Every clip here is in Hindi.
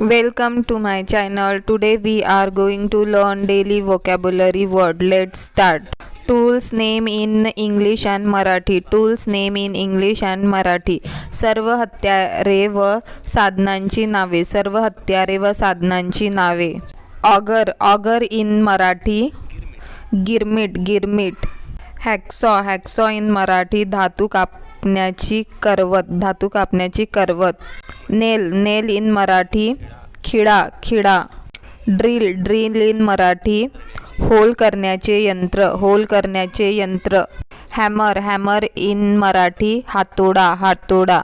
Welcome to my channel today we are going to learn daily vocabulary word let start tools name in English and Marathi tools name in English and Marathi सर्व हत्यारे व साधनांची नावे सर्व हत्यारे व साधनांची नावे ऑगर ऑगर इन मराठी गिरमिट गिरमिट हॅक्सॉ हॅक्सॉ इन मराठी धातू कापण्याची करवत धातू कापण्याची करवत नेल नेल इन मराठी खिडा खिडा drill drill in Marathi hole करण्याचे यंत्र होल करण्याचे यंत्र हॅमर हॅमर इन मराठी हातोडा हातोडा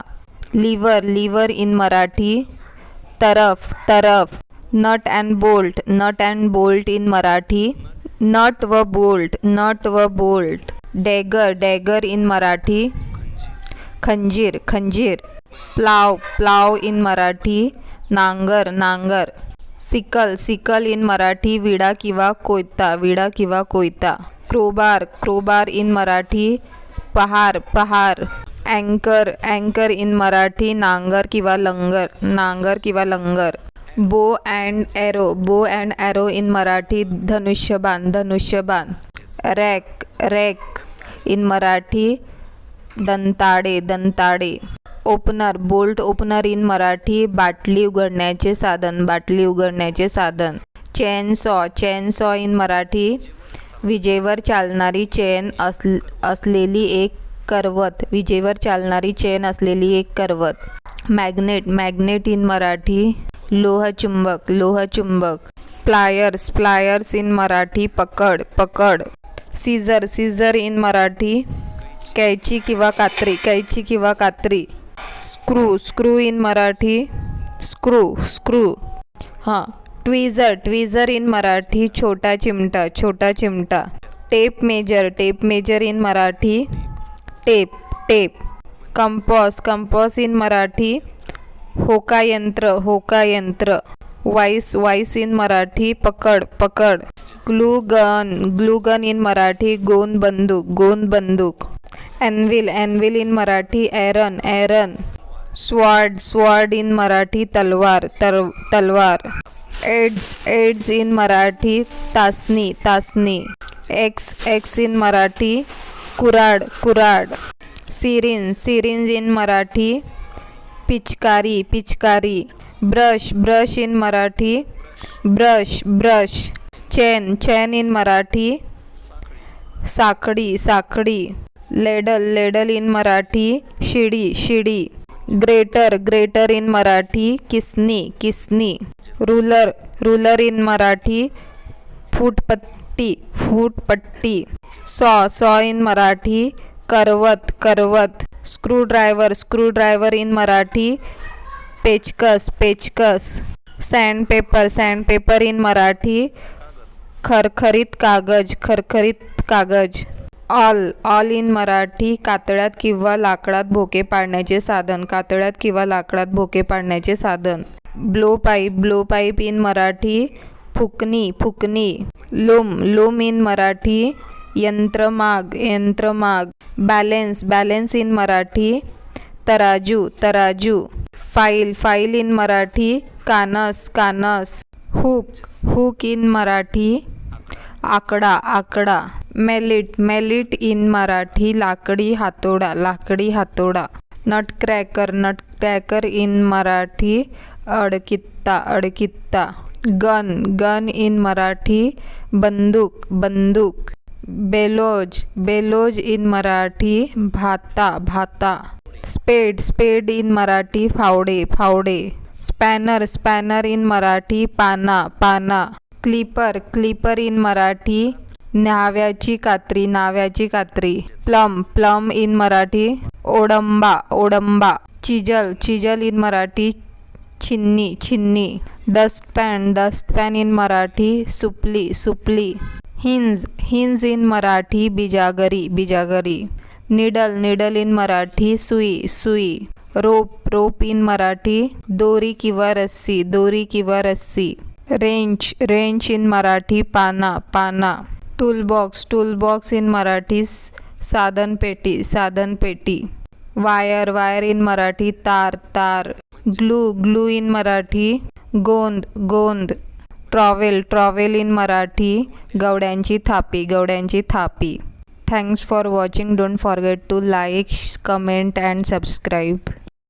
लिव्हर लिव्हर इन मराठी तरफ तरफ nut and bolt nut and bolt in Marathi nut व बोल्ट नट व bolt dagger dagger in Marathi खंजीर खंजीर प्लाव प्लाव इन मराठी, नांगर नांगर. सिकल सिकल इन मराठी, विडा किंवा कोयता, विडा किंवा कोयता. क्रोबार क्रोबार इन मराठी, पहार पहार. अँकर अँकर इन मराठी, नांगर किंवा लंगर, नांगर किंवा लंगर. Bow and arrow bow and arrow in Marathi, धनुष्यबाण धनुष्यबाण. रॅक रॅक इन मराठी, दंताडे दंताडे. Opener bolt opener in Marathi बाटली उघडण्याचे साधन बाटली उघडण्याचे साधन. Chain saw chain saw in Marathi. विजेवर चालणारी चेन अस असलेली एक करवत. विजेवर चालणारी चेन असलेली एक करवत. Magnet magnet in Marathi. लोहचुंबक लोहचुंबक प्लायर्स प्लायर्स इन मराठी. पकड पकड. Scissor scissor in Marathi. कैची किंवा कात्री कैची किंवा कात्री. Screw screw in Marathi, screw screw. हाँ ट्वीज़र ट्विझर इन मराठी, छोटा चिमटा छोटा चिमटा. Tape measure tape measure in Marathi tape tape compass compass in Marathi, होका यंत्र होका यंत्र. वाईस वाईस इन मराठी, पकड पकड. Glue gun glue gun in Marathi, गोन बंदूक गोन बंदूक. एनविल एनविल इन मराठी एरन एरन स्वाड स्वाड इन मराठी तलवार तलवार एड्स एड्स इन मराठी तासनी तासनी एक्स एक्स इन मराठी कुराड कुराड सिरिन सिरिंज इन मराठी पिचकारी पिचकारी brush brush in Marathi brush brush chain chain in Marathi साखडी साखडी लेडल लेडल इन मराठी, शिडी शिडी. ग्रेटर ग्रेटर इन मराठी, किसनी किसनी. रूलर रूलर इन मराठी, फूटपट्टी फूटपट्टी. सॉ सॉ इन मराठी, करवत करवत. Screwdriver screwdriver in Marathi, पेचकस पेचकस. Sandpaper sandpaper in Marathi, खरखरीत कागज़ खरखरीत कागज़. ऑल ऑल इन मराठी कातळ्यात किंवा लाकडात भोके पाडण्याचे साधन कातळ्यात किंवा लाकडात भोके पाडण्याचे साधन. Blow pipe blow pipe in Marathi फुकनी फुकनी लोम लोम इन मराठी यंत्रमाग यंत्रमाग. बॅलेन्स बॅलेन्स इन मराठी तराजू तराजू. फाईल फाईल इन मराठी कानस कानस. हुक हुक इन मराठी आकडा आकडा. मेलिट मेलिट इन मराठी, लाकडी हातोडा लाकडी हातोडा. नटक्रॅकर नटक्रॅकर इन मराठी, अडकित्ता अडकित्ता. गन गन इन मराठी, बंदूक बंदूक. बेलोज बेलोज इन मराठी, भाता भाता. स्पेड स्पेड इन मराठी, फावडे फावडे. स्पॅनर स्पॅनर इन मराठी, पाना पाना. क्लिपर क्लिपर इन मराठी न्हाव्याची कात्री नाव्याची कात्री. प्लम प्लम इन मराठी, ओडंबा ओडंबा. चिजल चिजल इन मराठी, छिन्नी छिन्नी. डस्टपॅन डस्टपॅन इन मराठी, सुपली सुपली. हिंज हिंज इन मराठी, बिजागरी बिजागरी. निडल निडल इन मराठी, सुई सुई. रोप रोप इन मराठी, दोरी किंवा रस्सी, दोरी किंवा रस्सी. रेंच रेंच इन मराठी, पाना पाना. टूलबॉक्स टूलबॉक्स इन मराठी साधनपेटी साधनपेटी वायर वायर इन मराठी, तार तार. ग्लू ग्लू इन मराठी, गोंद गोंद. ट्रॉवेल ट्रॉवेल इन मराठी, गवड्यांची थापी गवड्यांची थापी. Thanks for watching, don't forget to like, comment and subscribe.